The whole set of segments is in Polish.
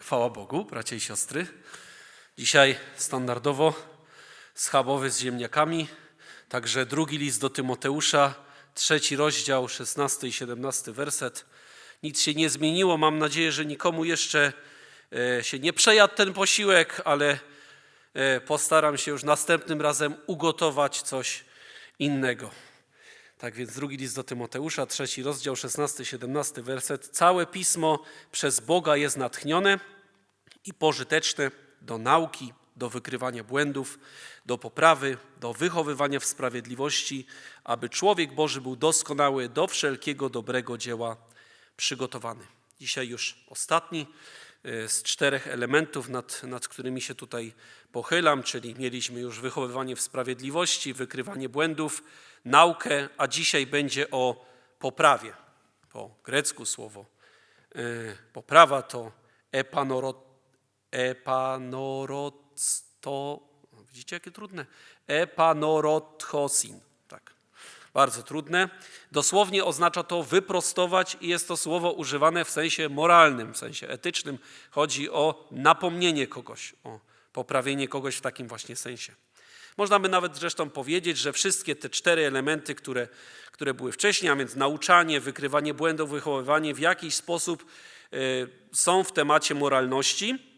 Chwała Bogu, bracia i siostry. Dzisiaj standardowo schabowy z ziemniakami, także drugi list do Tymoteusza, trzeci rozdział, 16 i 17 werset. Nic się nie zmieniło. Mam nadzieję, że nikomu jeszcze e, się nie przejadł ten posiłek, ale e, postaram się już następnym razem ugotować coś innego. Tak więc drugi list do Tymoteusza, trzeci rozdział, 16-17 werset. Całe pismo przez Boga jest natchnione i pożyteczne do nauki, do wykrywania błędów, do poprawy, do wychowywania w sprawiedliwości, aby człowiek Boży był doskonały do wszelkiego dobrego dzieła przygotowany. Dzisiaj już ostatni z czterech elementów, nad, nad którymi się tutaj pochylam, czyli mieliśmy już wychowywanie w sprawiedliwości, wykrywanie błędów, naukę, a dzisiaj będzie o poprawie. Po grecku słowo e, poprawa to epanoro, epanorotsto, widzicie jakie trudne? Epanorotchosin. Bardzo trudne. Dosłownie oznacza to wyprostować i jest to słowo używane w sensie moralnym, w sensie etycznym. Chodzi o napomnienie kogoś, o poprawienie kogoś w takim właśnie sensie. Można by nawet zresztą powiedzieć, że wszystkie te cztery elementy, które, które były wcześniej, a więc nauczanie, wykrywanie błędów, wychowywanie, w jakiś sposób y, są w temacie moralności.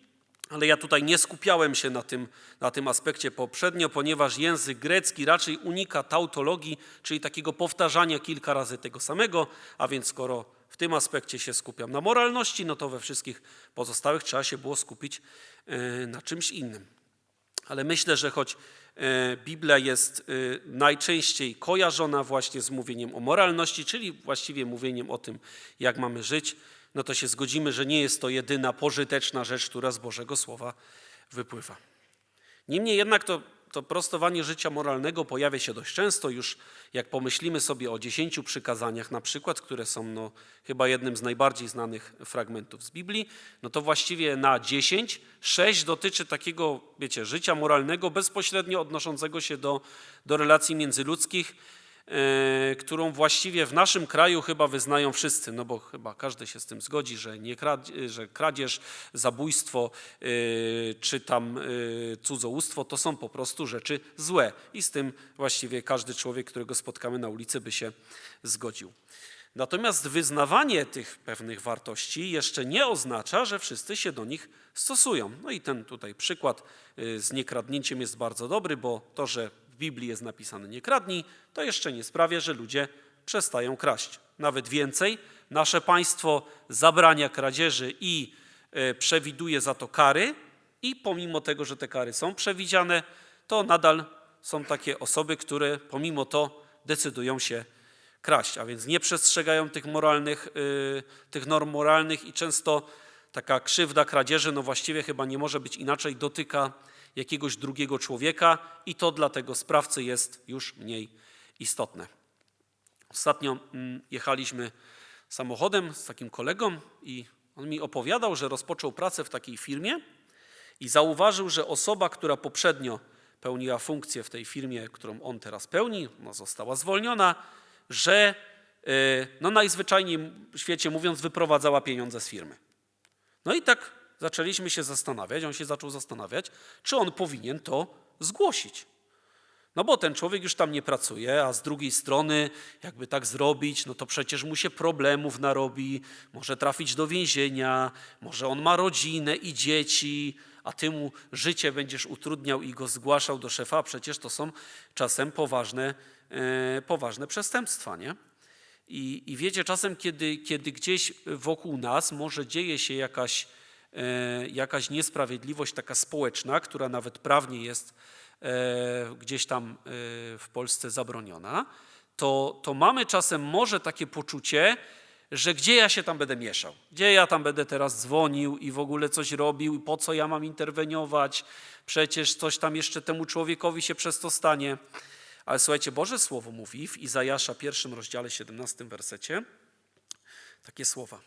Ale ja tutaj nie skupiałem się na tym, na tym aspekcie poprzednio, ponieważ język grecki raczej unika tautologii, czyli takiego powtarzania kilka razy tego samego, a więc skoro w tym aspekcie się skupiam na moralności, no to we wszystkich pozostałych trzeba się było skupić y, na czymś innym. Ale myślę, że choć e, Biblia jest e, najczęściej kojarzona właśnie z mówieniem o moralności, czyli właściwie mówieniem o tym, jak mamy żyć, no to się zgodzimy, że nie jest to jedyna pożyteczna rzecz, która z Bożego Słowa wypływa. Niemniej jednak to, to prostowanie życia moralnego pojawia się dość często, już jak pomyślimy sobie o dziesięciu przykazaniach na przykład, które są no, chyba jednym z najbardziej znanych fragmentów z Biblii, no to właściwie na dziesięć, sześć dotyczy takiego, wiecie, życia moralnego bezpośrednio odnoszącego się do, do relacji międzyludzkich, którą właściwie w naszym kraju chyba wyznają wszyscy, no bo chyba każdy się z tym zgodzi, że, nie że kradzież, zabójstwo e, czy tam e, cudzołóstwo to są po prostu rzeczy złe i z tym właściwie każdy człowiek, którego spotkamy na ulicy by się zgodził. Natomiast wyznawanie tych pewnych wartości jeszcze nie oznacza, że wszyscy się do nich stosują. No i ten tutaj przykład y, z niekradnięciem jest bardzo dobry, bo to, że Biblii jest napisane nie kradnij, to jeszcze nie sprawia, że ludzie przestają kraść. Nawet więcej, nasze państwo zabrania kradzieży i y, przewiduje za to kary i pomimo tego, że te kary są przewidziane, to nadal są takie osoby, które pomimo to decydują się kraść, a więc nie przestrzegają tych moralnych, yy, tych norm moralnych i często taka krzywda kradzieży, no właściwie chyba nie może być inaczej, dotyka jakiegoś drugiego człowieka i to dla tego sprawcy jest już mniej istotne. Ostatnio mm, jechaliśmy samochodem z takim kolegą i on mi opowiadał, że rozpoczął pracę w takiej firmie i zauważył, że osoba, która poprzednio pełniła funkcję w tej firmie, którą on teraz pełni, została zwolniona, że y, no najzwyczajniej w świecie mówiąc wyprowadzała pieniądze z firmy. No i tak zaczęliśmy się zastanawiać, on się zaczął zastanawiać, czy on powinien to zgłosić. No bo ten człowiek już tam nie pracuje, a z drugiej strony, jakby tak zrobić, no to przecież mu się problemów narobi, może trafić do więzienia, może on ma rodzinę i dzieci, a ty mu życie będziesz utrudniał i go zgłaszał do szefa, a przecież to są czasem poważne, e, poważne przestępstwa, nie? I, I wiecie, czasem, kiedy, kiedy gdzieś wokół nas może dzieje się jakaś, jakaś niesprawiedliwość taka społeczna, która nawet prawnie jest e, gdzieś tam e, w Polsce zabroniona, to, to mamy czasem może takie poczucie, że gdzie ja się tam będę mieszał, gdzie ja tam będę teraz dzwonił i w ogóle coś robił, po co ja mam interweniować, przecież coś tam jeszcze temu człowiekowi się przez to stanie. Ale słuchajcie, Boże Słowo mówi w Izajasza pierwszym rozdziale 17 wersecie takie słowa.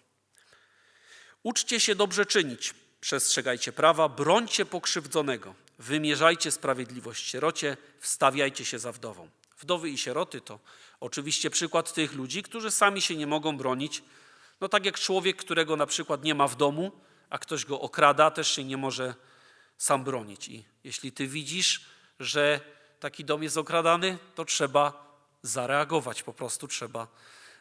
Uczcie się dobrze czynić, przestrzegajcie prawa, brońcie pokrzywdzonego, wymierzajcie sprawiedliwość sierocie, wstawiajcie się za wdową. Wdowy i sieroty to oczywiście przykład tych ludzi, którzy sami się nie mogą bronić. No tak jak człowiek, którego na przykład nie ma w domu, a ktoś go okrada, też się nie może sam bronić. I jeśli ty widzisz, że taki dom jest okradany, to trzeba zareagować, po prostu trzeba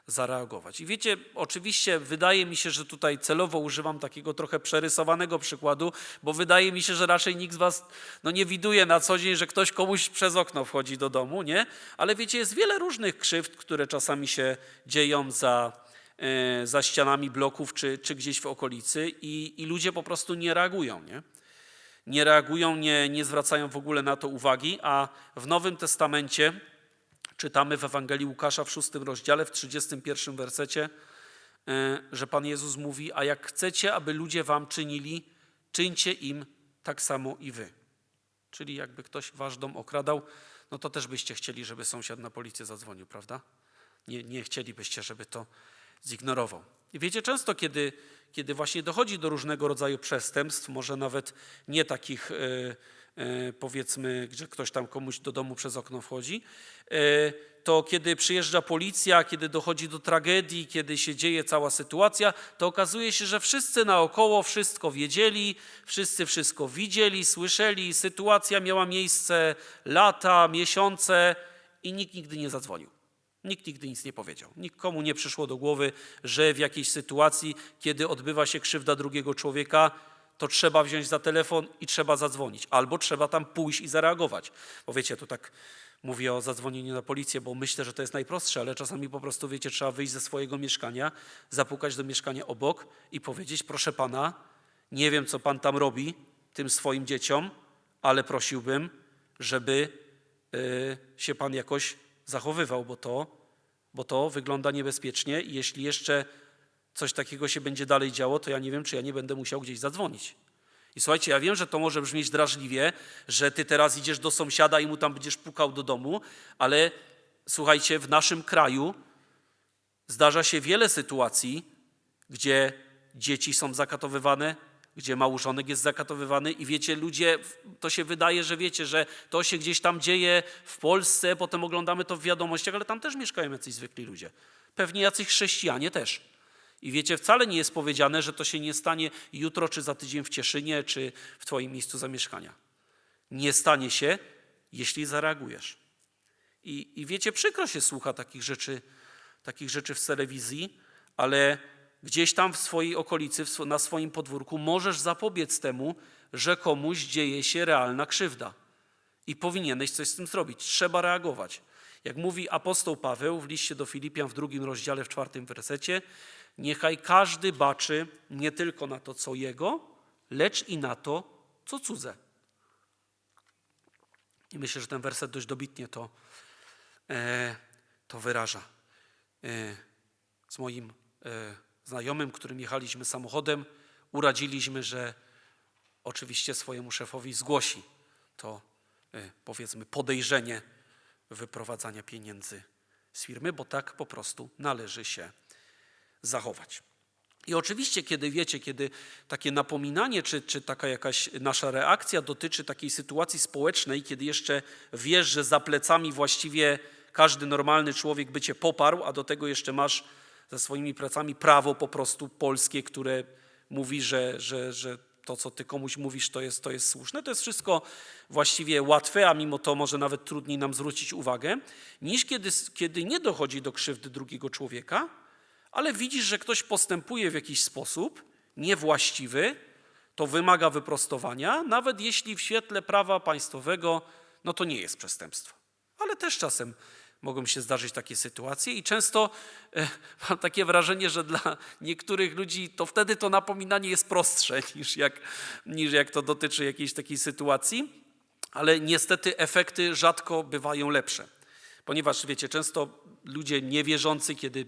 zareagować. I wiecie, oczywiście wydaje mi się, że tutaj celowo używam takiego trochę przerysowanego przykładu, bo wydaje mi się, że raczej nikt z was no, nie widuje na co dzień, że ktoś komuś przez okno wchodzi do domu, nie? Ale wiecie, jest wiele różnych krzywd, które czasami się dzieją za, e, za ścianami bloków czy, czy gdzieś w okolicy i, i ludzie po prostu nie reagują, nie? Nie reagują, nie, nie zwracają w ogóle na to uwagi, a w Nowym Testamencie czytamy w Ewangelii Łukasza w szóstym rozdziale, w 31 wersecie, e, że Pan Jezus mówi, a jak chcecie, aby ludzie wam czynili, czyńcie im tak samo i wy. Czyli jakby ktoś wasz dom okradał, no to też byście chcieli, żeby sąsiad na policję zadzwonił, prawda? Nie, nie chcielibyście, żeby to zignorował. I wiecie, często kiedy, kiedy właśnie dochodzi do różnego rodzaju przestępstw, może nawet nie takich e, powiedzmy, że ktoś tam komuś do domu przez okno wchodzi, e, to kiedy przyjeżdża policja, kiedy dochodzi do tragedii, kiedy się dzieje cała sytuacja, to okazuje się, że wszyscy naokoło wszystko wiedzieli, wszyscy wszystko widzieli, słyszeli, sytuacja miała miejsce lata, miesiące i nikt nigdy nie zadzwonił. Nikt nigdy nic nie powiedział. Nikomu nie przyszło do głowy, że w jakiejś sytuacji, kiedy odbywa się krzywda drugiego człowieka, to trzeba wziąć za telefon i trzeba zadzwonić, albo trzeba tam pójść i zareagować. Bo wiecie, to tak mówię o zadzwonieniu na policję, bo myślę, że to jest najprostsze, ale czasami po prostu, wiecie, trzeba wyjść ze swojego mieszkania, zapukać do mieszkania obok i powiedzieć, proszę pana, nie wiem, co pan tam robi tym swoim dzieciom, ale prosiłbym, żeby y, się pan jakoś zachowywał, bo to, bo to wygląda niebezpiecznie i jeśli jeszcze coś takiego się będzie dalej działo, to ja nie wiem, czy ja nie będę musiał gdzieś zadzwonić. I słuchajcie, ja wiem, że to może brzmieć drażliwie, że ty teraz idziesz do sąsiada i mu tam będziesz pukał do domu, ale słuchajcie, w naszym kraju zdarza się wiele sytuacji, gdzie dzieci są zakatowywane, gdzie małżonek jest zakatowywany i wiecie, ludzie, to się wydaje, że wiecie, że to się gdzieś tam dzieje w Polsce, potem oglądamy to w wiadomościach, ale tam też mieszkają jacyś zwykli ludzie. Pewnie jacyś chrześcijanie też. I wiecie, wcale nie jest powiedziane, że to się nie stanie jutro, czy za tydzień w Cieszynie, czy w Twoim miejscu zamieszkania. Nie stanie się, jeśli zareagujesz. I, I wiecie, przykro się słucha takich rzeczy, takich rzeczy w telewizji, ale gdzieś tam w swojej okolicy, w na swoim podwórku możesz zapobiec temu, że komuś dzieje się realna krzywda. I powinieneś coś z tym zrobić. Trzeba reagować. Jak mówi apostoł Paweł w liście do Filipian w drugim rozdziale, w czwartym wersecie, niechaj każdy baczy nie tylko na to, co jego, lecz i na to, co cudze. I myślę, że ten werset dość dobitnie to, e, to wyraża. E, z moim e, znajomym, którym jechaliśmy samochodem, uradziliśmy, że oczywiście swojemu szefowi zgłosi to, e, powiedzmy, podejrzenie wyprowadzania pieniędzy z firmy, bo tak po prostu należy się zachować. I oczywiście, kiedy wiecie, kiedy takie napominanie, czy, czy taka jakaś nasza reakcja dotyczy takiej sytuacji społecznej, kiedy jeszcze wiesz, że za plecami właściwie każdy normalny człowiek by cię poparł, a do tego jeszcze masz ze swoimi plecami prawo po prostu polskie, które mówi, że, że, że to, co ty komuś mówisz, to jest, to jest słuszne. To jest wszystko właściwie łatwe, a mimo to może nawet trudniej nam zwrócić uwagę, niż kiedy, kiedy nie dochodzi do krzywdy drugiego człowieka, ale widzisz, że ktoś postępuje w jakiś sposób niewłaściwy, to wymaga wyprostowania, nawet jeśli w świetle prawa państwowego, no to nie jest przestępstwo. Ale też czasem mogą się zdarzyć takie sytuacje i często e, mam takie wrażenie, że dla niektórych ludzi to wtedy to napominanie jest prostsze niż jak, niż jak to dotyczy jakiejś takiej sytuacji, ale niestety efekty rzadko bywają lepsze. Ponieważ wiecie, często ludzie niewierzący, kiedy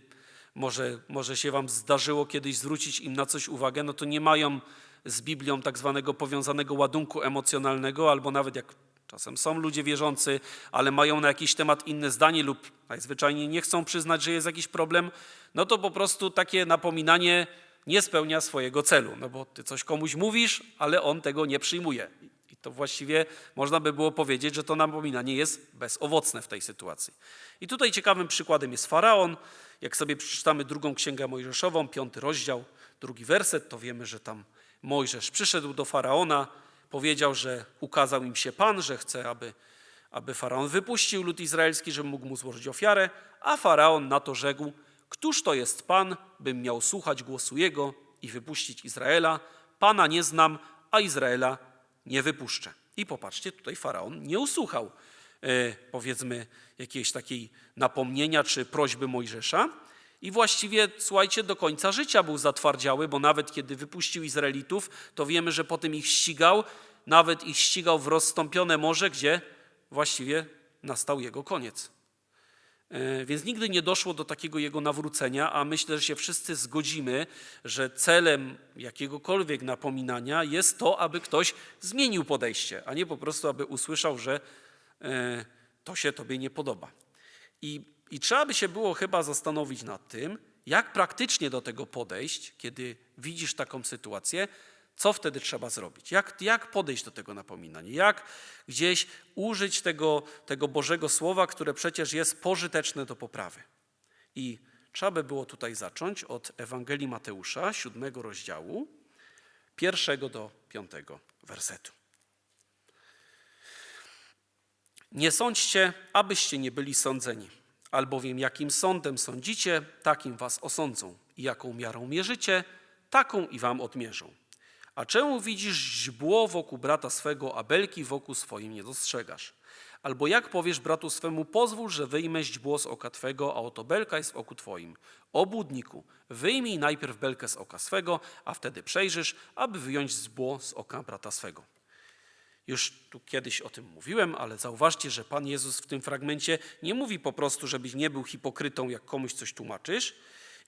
może, może się wam zdarzyło kiedyś zwrócić im na coś uwagę, no to nie mają z Biblią tak zwanego powiązanego ładunku emocjonalnego, albo nawet jak czasem są ludzie wierzący, ale mają na jakiś temat inne zdanie lub najzwyczajniej nie chcą przyznać, że jest jakiś problem, no to po prostu takie napominanie nie spełnia swojego celu, no bo ty coś komuś mówisz, ale on tego nie przyjmuje. I to właściwie można by było powiedzieć, że to napominanie jest bezowocne w tej sytuacji. I tutaj ciekawym przykładem jest Faraon. Jak sobie przeczytamy drugą księgę Mojżeszową, piąty rozdział, drugi werset, to wiemy, że tam Mojżesz przyszedł do faraona, powiedział, że ukazał im się Pan, że chce, aby, aby faraon wypuścił lud izraelski, żeby mógł mu złożyć ofiarę, a faraon na to rzekł: Któż to jest Pan, bym miał słuchać głosu jego i wypuścić Izraela? Pana nie znam, a Izraela nie wypuszczę. I popatrzcie, tutaj faraon nie usłuchał, e, powiedzmy, jakiejś takiej napomnienia czy prośby Mojżesza. I właściwie, słuchajcie, do końca życia był zatwardziały, bo nawet kiedy wypuścił Izraelitów, to wiemy, że potem ich ścigał, nawet ich ścigał w rozstąpione morze, gdzie właściwie nastał jego koniec. E, Więc nigdy nie doszło do takiego jego nawrócenia, a myślę, że się wszyscy zgodzimy, że celem jakiegokolwiek napominania jest to, aby ktoś zmienił podejście, a nie po prostu, aby usłyszał, że e, to się tobie nie podoba. I, I trzeba by się było chyba zastanowić nad tym, jak praktycznie do tego podejść, kiedy widzisz taką sytuację, co wtedy trzeba zrobić? Jak, jak podejść do tego napominania? Jak gdzieś użyć tego, tego Bożego Słowa, które przecież jest pożyteczne do poprawy? I trzeba by było tutaj zacząć od Ewangelii Mateusza, siódmego rozdziału, pierwszego do piątego wersetu. Nie sądźcie, abyście nie byli sądzeni, albowiem jakim sądem sądzicie, takim was osądzą, i jaką miarą mierzycie, taką i wam odmierzą. A czemu widzisz źbło wokół brata swego, a belki wokół swoim nie dostrzegasz? Albo jak powiesz bratu swemu, pozwól, że wyjmę źdźbło z oka twego, a oto belka jest w oku twoim. Obłudniku, wyjmij najpierw belkę z oka swego, a wtedy przejrzysz, aby wyjąć źdźbło z oka brata swego. Już tu kiedyś o tym mówiłem, ale zauważcie, że Pan Jezus w tym fragmencie nie mówi po prostu, żebyś nie był hipokrytą, jak komuś coś tłumaczysz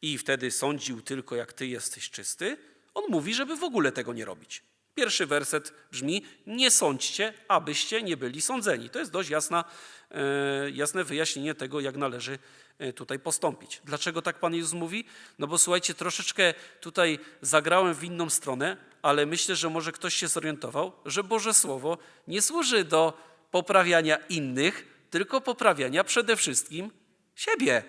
i wtedy sądził tylko, jak ty jesteś czysty. On mówi, żeby w ogóle tego nie robić. Pierwszy werset brzmi: Nie sądźcie, abyście nie byli sądzeni. To jest dość jasna, e, jasne wyjaśnienie tego, jak należy e, tutaj postąpić. Dlaczego tak Pan Jezus mówi? No bo słuchajcie, troszeczkę tutaj zagrałem w inną stronę, ale myślę, że może ktoś się zorientował, że Boże Słowo nie służy do poprawiania innych, tylko poprawiania przede wszystkim siebie.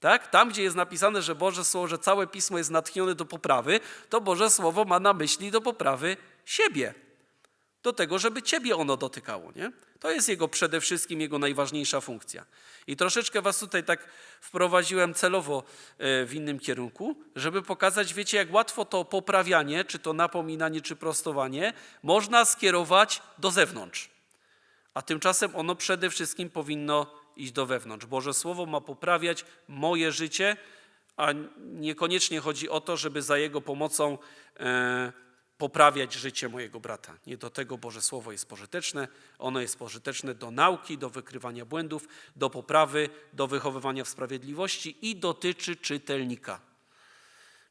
Tak? Tam, gdzie jest napisane, że Boże Słowo, że całe Pismo jest natchnione do poprawy, to Boże Słowo ma na myśli do poprawy siebie. Do tego, żeby Ciebie ono dotykało. Nie? To jest jego przede wszystkim jego najważniejsza funkcja. I troszeczkę Was tutaj tak wprowadziłem celowo e, w innym kierunku, żeby pokazać, wiecie, jak łatwo to poprawianie, czy to napominanie, czy prostowanie, można skierować do zewnątrz. A tymczasem ono przede wszystkim powinno iść do wewnątrz. Boże Słowo ma poprawiać moje życie, a niekoniecznie chodzi o to, żeby za Jego pomocą e, poprawiać życie mojego brata. Nie do tego Boże Słowo jest pożyteczne. Ono jest pożyteczne do nauki, do wykrywania błędów, do poprawy, do wychowywania w sprawiedliwości i dotyczy czytelnika.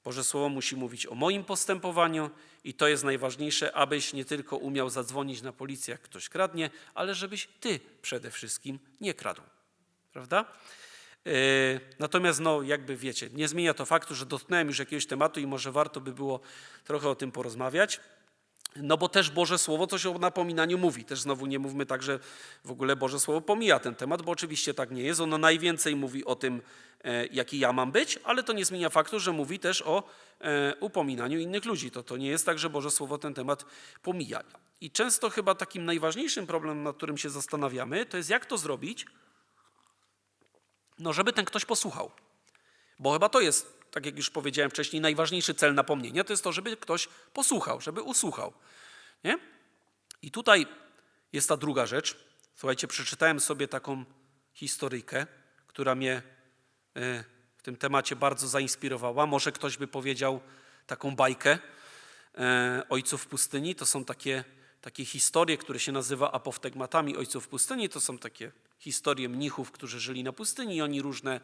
Boże Słowo musi mówić o moim postępowaniu i to jest najważniejsze, abyś nie tylko umiał zadzwonić na policję, jak ktoś kradnie, ale żebyś ty przede wszystkim nie kradł. Prawda? Yy, Natomiast, no, jakby wiecie, nie zmienia to faktu, że dotknąłem już jakiegoś tematu i może warto by było trochę o tym porozmawiać. No bo też Boże Słowo coś o napominaniu mówi. Też znowu nie mówmy tak, że w ogóle Boże Słowo pomija ten temat, bo oczywiście tak nie jest. Ono najwięcej mówi o tym, e, jaki ja mam być, ale to nie zmienia faktu, że mówi też o e, upominaniu innych ludzi. To, to nie jest tak, że Boże Słowo ten temat pomija. I często chyba takim najważniejszym problemem, nad którym się zastanawiamy, to jest jak to zrobić, no żeby ten ktoś posłuchał. Bo chyba to jest, tak jak już powiedziałem wcześniej, najważniejszy cel napomnienia, to jest to, żeby ktoś posłuchał, żeby usłuchał. Nie? I tutaj jest ta druga rzecz. Słuchajcie, przeczytałem sobie taką historyjkę, która mnie e, w tym temacie bardzo zainspirowała. Może ktoś by powiedział taką bajkę e, Ojców pustyni. To są takie, takie historie, które się nazywa apoftegmatami Ojców pustyni. To są takie historie mnichów, którzy żyli na pustyni i oni różne,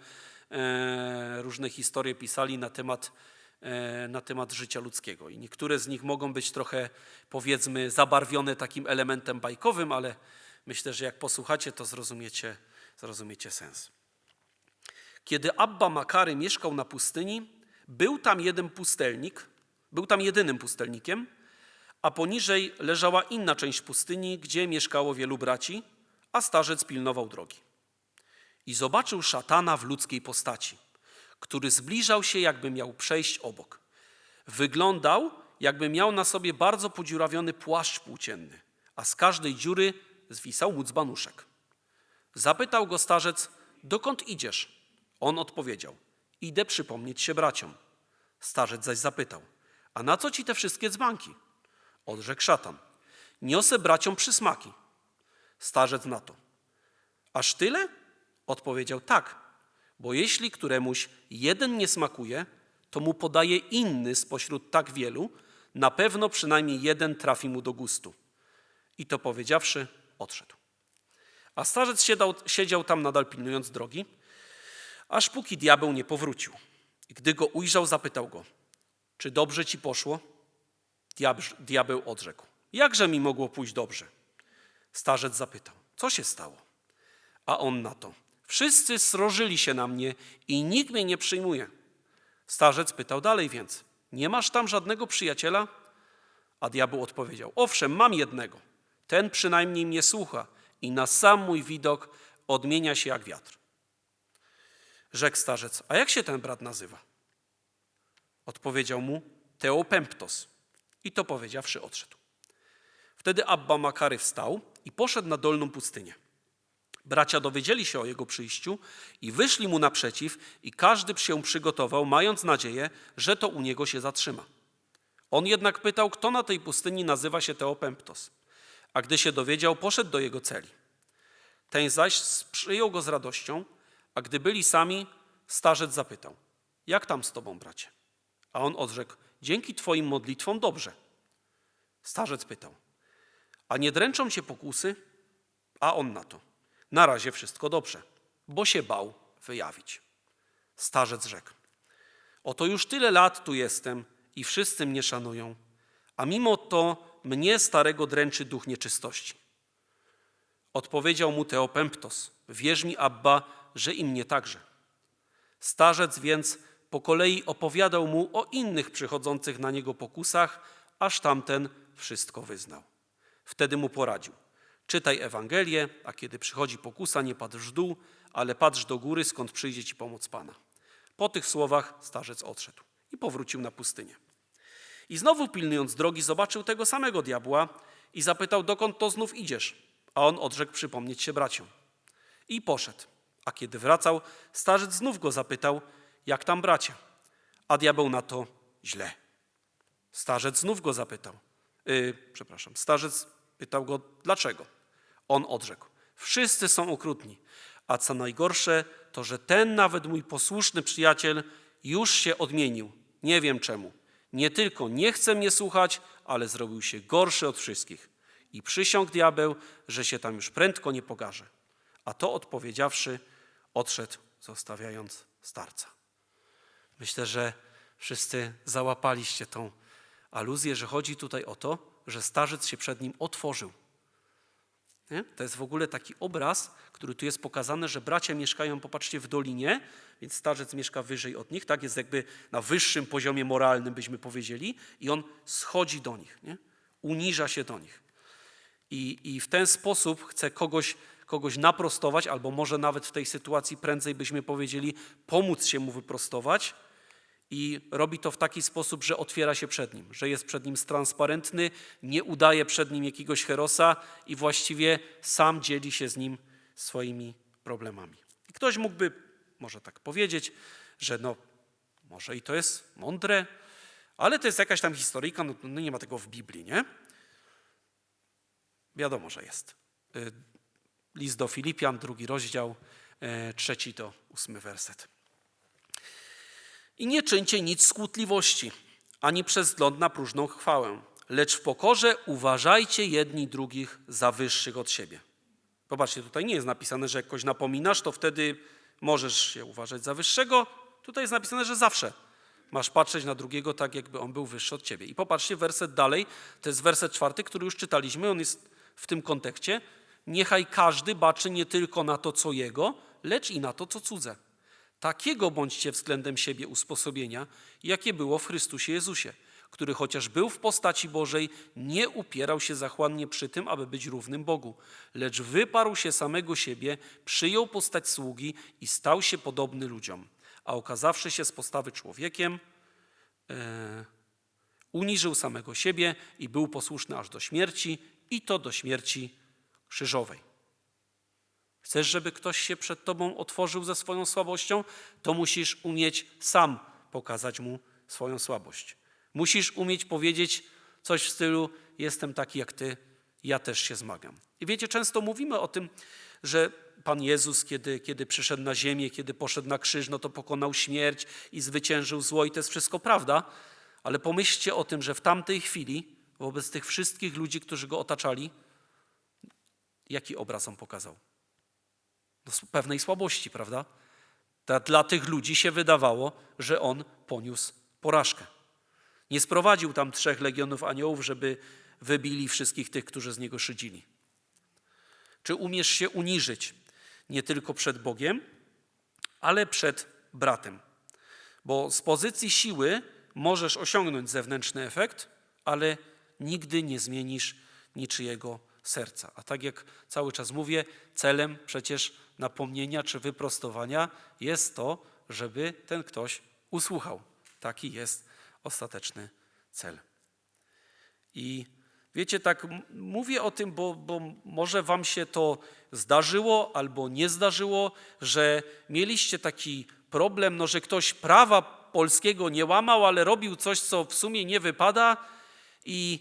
e, różne historie pisali na temat, e, na temat życia ludzkiego. I niektóre z nich mogą być trochę, powiedzmy, zabarwione takim elementem bajkowym, ale myślę, że jak posłuchacie, to zrozumiecie, zrozumiecie sens. Kiedy Abba Makary mieszkał na pustyni, był tam jeden pustelnik, był tam jedynym pustelnikiem, a poniżej leżała inna część pustyni, gdzie mieszkało wielu braci, a starzec pilnował drogi. I zobaczył szatana w ludzkiej postaci, który zbliżał się, jakby miał przejść obok. Wyglądał jakby miał na sobie bardzo podziurawiony płaszcz płócienny, a z każdej dziury zwisał mu dzbanuszek. Zapytał go starzec, dokąd idziesz? On odpowiedział, idę przypomnieć się braciom. Starzec zaś zapytał, a na co ci te wszystkie dzbanki? Odrzekł szatan, niosę braciom przysmaki. Starzec na to, aż tyle? Odpowiedział, tak, bo jeśli któremuś jeden nie smakuje, to mu podaje inny spośród tak wielu, na pewno przynajmniej jeden trafi mu do gustu. I to powiedziawszy, odszedł. A starzec siedział, siedział tam nadal pilnując drogi, aż póki diabeł nie powrócił. I gdy go ujrzał, zapytał go, czy dobrze ci poszło? Diab- Diabeł odrzekł, jakże mi mogło pójść dobrze? Starzec zapytał, co się stało? A on na to, wszyscy srożyli się na mnie i nikt mnie nie przyjmuje. Starzec pytał dalej więc, nie masz tam żadnego przyjaciela? A diabeł odpowiedział, owszem, mam jednego. Ten przynajmniej mnie słucha i na sam mój widok odmienia się jak wiatr. Rzekł starzec, a jak się ten brat nazywa? Odpowiedział mu Teopemptos. I to powiedziawszy odszedł. Wtedy Abba Makary wstał i poszedł na dolną pustynię. Bracia dowiedzieli się o jego przyjściu i wyszli mu naprzeciw i każdy się przygotował, mając nadzieję, że to u niego się zatrzyma. On jednak pytał, kto na tej pustyni nazywa się Teopemptos. A gdy się dowiedział, poszedł do jego celi. Ten zaś przyjął go z radością, a gdy byli sami, starzec zapytał, jak tam z tobą, bracie? A on odrzekł, dzięki twoim modlitwom dobrze. Starzec pytał, a nie dręczą cię pokusy? A on na to, na razie wszystko dobrze, bo się bał wyjawić. Starzec rzekł, oto już tyle lat tu jestem i wszyscy mnie szanują, a mimo to mnie starego dręczy duch nieczystości. Odpowiedział mu Teopemptos, wierz mi Abba, że i mnie także. Starzec więc po kolei opowiadał mu o innych przychodzących na niego pokusach, aż tamten wszystko wyznał. Wtedy mu poradził. Czytaj Ewangelię, a kiedy przychodzi pokusa, nie patrz w dół, ale patrz do góry, skąd przyjdzie ci pomoc Pana. Po tych słowach starzec odszedł i powrócił na pustynię. I znowu pilnując drogi, zobaczył tego samego diabła i zapytał, dokąd to znów idziesz? A on odrzekł przypomnieć się braciom. I poszedł. A kiedy wracał, starzec znów go zapytał, jak tam bracia? A diabeł na to źle. Starzec znów go zapytał. Yy, przepraszam, starzec pytał go, dlaczego? On odrzekł, wszyscy są okrutni, a co najgorsze, to że ten nawet mój posłuszny przyjaciel już się odmienił. Nie wiem czemu. Nie tylko nie chce mnie słuchać, ale zrobił się gorszy od wszystkich. I przysiągł diabeł, że się tam już prędko nie pokaże. A to odpowiedziawszy, odszedł, zostawiając starca. Myślę, że wszyscy załapaliście tą aluzję, że chodzi tutaj o to, że starzec się przed nim otworzył. Nie? To jest w ogóle taki obraz, który tu jest pokazany, że bracia mieszkają, popatrzcie, w dolinie, więc starzec mieszka wyżej od nich, tak jest jakby na wyższym poziomie moralnym, byśmy powiedzieli, i on schodzi do nich, nie? uniża się do nich. I, I w ten sposób chce kogoś, kogoś naprostować, albo może nawet w tej sytuacji prędzej byśmy powiedzieli pomóc się mu wyprostować. I robi to w taki sposób, że otwiera się przed nim, że jest przed nim transparentny, nie udaje przed nim jakiegoś herosa i właściwie sam dzieli się z nim swoimi problemami. I ktoś mógłby może tak powiedzieć, że no, może i to jest mądre, ale to jest jakaś tam historyjka, no, no nie ma tego w Biblii, nie? Wiadomo, że jest. Y, List do Filipian, drugi rozdział, y, trzeci do ósmy werset. I nie czyńcie nic skłótliwości, ani przez wzgląd na próżną chwałę, lecz w pokorze uważajcie jedni drugich za wyższych od siebie. Popatrzcie, tutaj nie jest napisane, że jak kogoś napominasz, to wtedy możesz się uważać za wyższego. Tutaj jest napisane, że zawsze masz patrzeć na drugiego tak, jakby on był wyższy od ciebie. I popatrzcie, werset dalej, to jest werset czwarty, który już czytaliśmy, on jest w tym kontekście. Niechaj każdy baczy nie tylko na to, co jego, lecz i na to, co cudze. Takiego bądźcie względem siebie usposobienia, jakie było w Chrystusie Jezusie, który chociaż był w postaci Bożej, nie upierał się zachłannie przy tym, aby być równym Bogu, lecz wyparł się samego siebie, przyjął postać sługi i stał się podobny ludziom, a okazawszy się z postawy człowiekiem, e, Uniżył samego siebie i był posłuszny aż do śmierci, i to do śmierci krzyżowej. Chcesz, żeby ktoś się przed tobą otworzył ze swoją słabością, to musisz umieć sam pokazać mu swoją słabość. Musisz umieć powiedzieć coś w stylu: Jestem taki jak ty, ja też się zmagam. I wiecie, często mówimy o tym, że Pan Jezus, kiedy, kiedy przyszedł na ziemię, kiedy poszedł na krzyż, no to pokonał śmierć i zwyciężył zło, i to jest wszystko prawda. Ale pomyślcie o tym, że w tamtej chwili, wobec tych wszystkich ludzi, którzy go otaczali, jaki obraz on pokazał? Z pewnej słabości, prawda? Dla tych ludzi się wydawało, że on poniósł porażkę. Nie sprowadził tam trzech legionów aniołów, żeby wybili wszystkich tych, którzy z niego szydzili. Czy umiesz się uniżyć nie tylko przed Bogiem, ale przed bratem? Bo z pozycji siły możesz osiągnąć zewnętrzny efekt, ale nigdy nie zmienisz niczyjego serca. A tak jak cały czas mówię, celem przecież napomnienia czy wyprostowania jest to, żeby ten ktoś usłuchał. Taki jest ostateczny cel. I wiecie, tak mówię o tym, bo, bo może wam się to zdarzyło albo nie zdarzyło, że mieliście taki problem, no, że ktoś prawa polskiego nie łamał, ale robił coś, co w sumie nie wypada i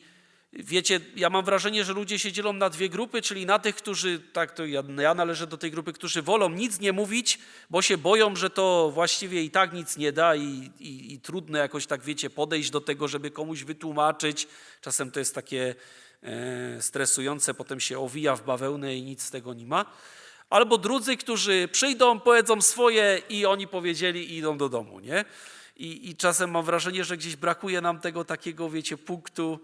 Wiecie, ja mam wrażenie, że ludzie się dzielą na dwie grupy, czyli na tych, którzy, tak to ja, ja należę do tej grupy, którzy wolą nic nie mówić, bo się boją, że to właściwie i tak nic nie da i, i, i trudno jakoś tak, wiecie, podejść do tego, żeby komuś wytłumaczyć. Czasem to jest takie e, stresujące, potem się owija w bawełnę i nic z tego nie ma. Albo drudzy, którzy przyjdą, powiedzą swoje i oni powiedzieli i idą do domu, nie? I, I czasem mam wrażenie, że gdzieś brakuje nam tego takiego, wiecie, punktu,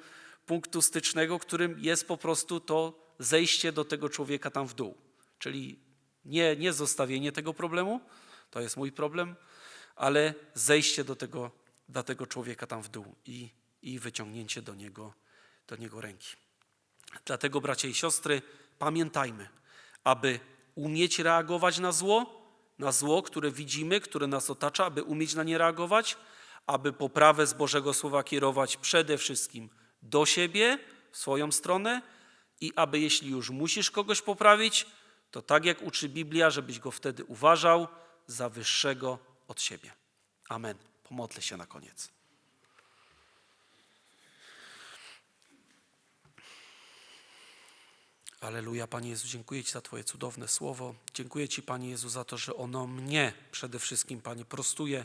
punktu stycznego, którym jest po prostu to zejście do tego człowieka tam w dół. Czyli nie, nie zostawienie tego problemu, to jest mój problem, ale zejście do tego, do tego człowieka tam w dół i, i wyciągnięcie do niego, do niego ręki. Dlatego, bracia i siostry, pamiętajmy, aby umieć reagować na zło, na zło, które widzimy, które nas otacza, aby umieć na nie reagować, aby poprawę z Bożego Słowa kierować przede wszystkim do siebie, w swoją stronę i aby jeśli już musisz kogoś poprawić, to tak jak uczy Biblia, żebyś go wtedy uważał za wyższego od siebie. Amen. Pomodlę się na koniec. Aleluja, Panie Jezu, dziękuję Ci za Twoje cudowne słowo. Dziękuję Ci, Panie Jezu, za to, że ono mnie przede wszystkim, Panie, prostuje,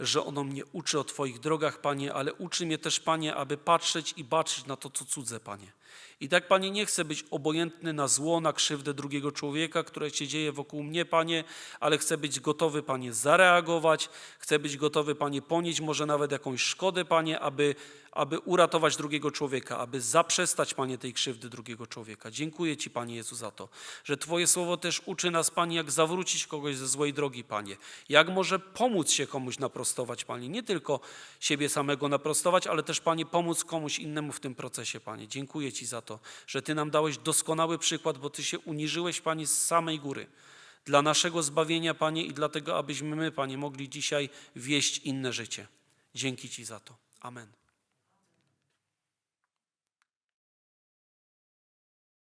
że ono mnie uczy o Twoich drogach, Panie, ale uczy mnie też, Panie, aby patrzeć i baczyć na to, co cudze, Panie. I tak, Panie, nie chcę być obojętny na zło, na krzywdę drugiego człowieka, które się dzieje wokół mnie, Panie, ale chcę być gotowy, Panie, zareagować, chcę być gotowy, Panie, ponieść może nawet jakąś szkodę, Panie, aby, aby uratować drugiego człowieka, aby zaprzestać, Panie, tej krzywdy drugiego człowieka. Dziękuję Ci, Panie Jezu, za to, że Twoje słowo też uczy nas, Panie, jak zawrócić kogoś ze złej drogi, Panie. Jak może pomóc się komuś naprostować, Panie. Nie tylko siebie samego naprostować, ale też, Panie, pomóc komuś innemu w tym procesie, Panie. Dziękuję Za to, że Ty nam dałeś doskonały przykład, bo Ty się uniżyłeś, Panie, z samej góry. Dla naszego zbawienia, Panie, i dlatego, abyśmy my, Panie, mogli dzisiaj wieść inne życie. Dzięki Ci za to. Amen.